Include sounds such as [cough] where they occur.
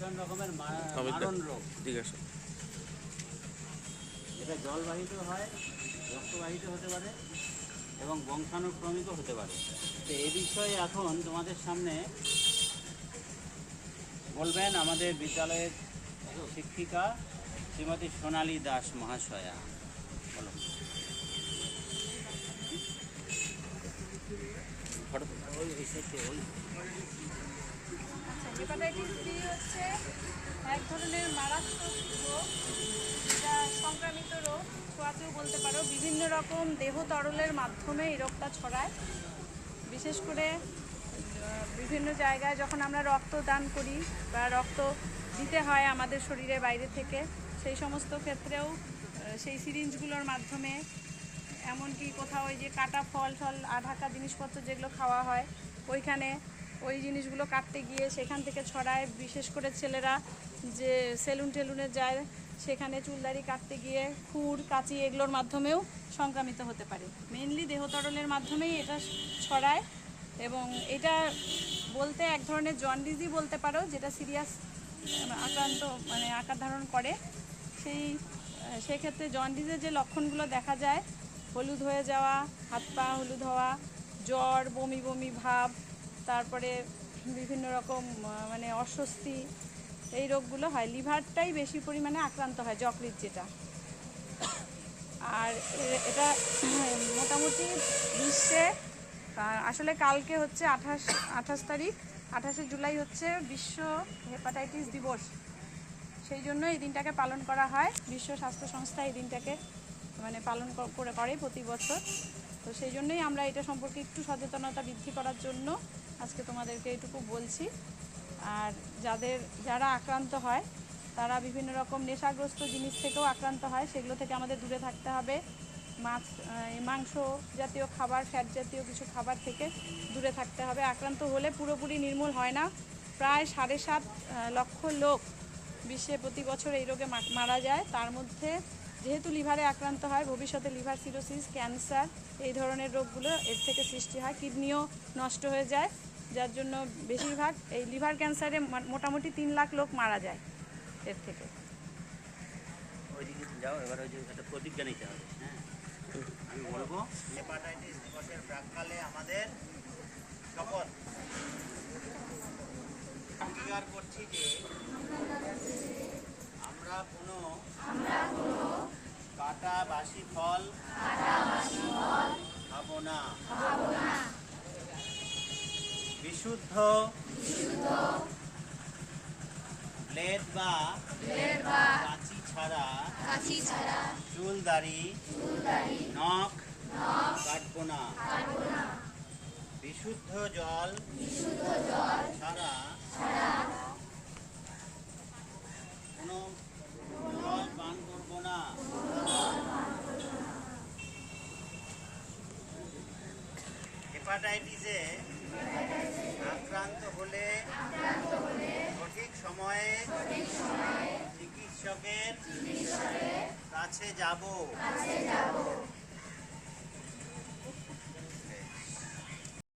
ভীষণ রকমের। মারণ রোগ জিজ্ঞাসা এটা জলবাহিত হয় রক্তবাহিত হতে পারে এবং বংশানুক্রমিকও হতে পারে। তো এ বিষয়ে এখন তোমাদের সামনে বলবেন আমাদের বিদ্যালয়ের শিক্ষিকা শ্রীমতী সোনালী দাস মহাশয়া। বলো। ফটো ওই হেপাটাইটিস বি হচ্ছে এক ধরনের মারাত্মক রোগ, যেটা সংক্রামিত রোগ ছোঁয়াচেও বলতে পারো, বিভিন্ন রকম দেহ তরলের মাধ্যমে এই রোগটা ছড়ায়। বিশেষ করে বিভিন্ন জায়গায় যখন আমরা রক্ত দান করি বা রক্ত দিতে হয় আমাদের শরীরে বাইরে থেকে, সেই সমস্ত ক্ষেত্রেও সেই সিরিঞ্জগুলোর মাধ্যমে, এমনকি কোথাও ওই যে কাটা ফল ফল আঢাকা জিনিসপত্র যেগুলো খাওয়া হয়, ওইখানে ওই জিনিসগুলো কাটতে গিয়ে সেখান থেকে ছড়ায়। বিশেষ করে ছেলেরা যে সেলুন টেলুনে যায়, সেখানে চুলদারি কাটতে গিয়ে খুর, কাঁচি এগুলোর মাধ্যমেও সংক্রামিত হতে পারে। মেনলি দেহতরলের মাধ্যমেই এটা ছড়ায় এবং এটা বলতে এক ধরনের জন্ডিসই বলতে পারো, যেটা সিরিয়াস আক্রান্ত মানে আকার ধারণ করে। সেই সেক্ষেত্রে জন্ডিসের যে লক্ষণগুলো দেখা যায়, হলুদ হয়ে যাওয়া, হাত পা হলুদ হওয়া, জ্বর, বমি বমি, ভাব তারপরে বিভিন্ন রকম মানে অস্বস্তি, এই রোগগুলো হয়। লিভারটাই বেশি পরিমাণে আক্রান্ত হয় যকৃত যেটা। আর এটা [clears throat] মোটামুটি বিশ্বে আসলে কালকে হচ্ছে আঠাশ আঠাশ তারিখ, আঠাশে জুলাই হচ্ছে বিশ্ব হেপাটাইটিস দিবস। সেই জন্য এই দিনটাকে পালন করা হয়। বিশ্ব স্বাস্থ্য সংস্থা এই দিনটাকে মানে পালন করে করে প্রতি বছর। তো সেই জন্যই আমরা এটা সম্পর্কে একটু সচেতনতা বৃদ্ধি করার জন্য আজকে তোমাদেরকে এটুকু বলছি। আর যাদের, যারা আক্রান্ত হয়, তারা বিভিন্ন রকম নেশাগ্রস্ত জিনিস থেকেও আক্রান্ত হয়, সেগুলো থেকে আমাদের দূরে থাকতে হবে। মাছ মাংস জাতীয় খাবার, ফ্যাট জাতীয় কিছু খাবার থেকে দূরে থাকতে হবে। আক্রান্ত হলে পুরোপুরি নির্মূল হয় না। প্রায় সাড়ে সাত লক্ষ লোক বিশ্বে প্রতি বছর এই রোগে মারা যায়। তার মধ্যে যেহেতু লিভারে আক্রান্ত হয়, ভবিষ্যতে লিভার সিরোসিস, ক্যান্সার, এই ধরনের রোগগুলো এর থেকে সৃষ্টি হয়। কিডনিও নষ্ট হয়ে যায়, যার জন্য বেশিরভাগ এই লিভার ক্যান্সারে মোটামুটি তিন লাখ লোক মারা যায় এর থেকে। যাও, এবার ওই হ্যাঁ? আমাদের করছি যে আমরা কোনো কাটা বাসি ফল। খাব না। বিশুদ্ধ। ব্লেড বা কাঁচি ছাড়া কাশি ছাড়া চুল দাড়ি নখ কাটবো না। বিশুদ্ধ জল ছাড়া কোনো জল পান করব না হেপাটাইটিসে আক্রান্ত হলে সঠিক সময়ে চিকিৎসকের কাছে যাব।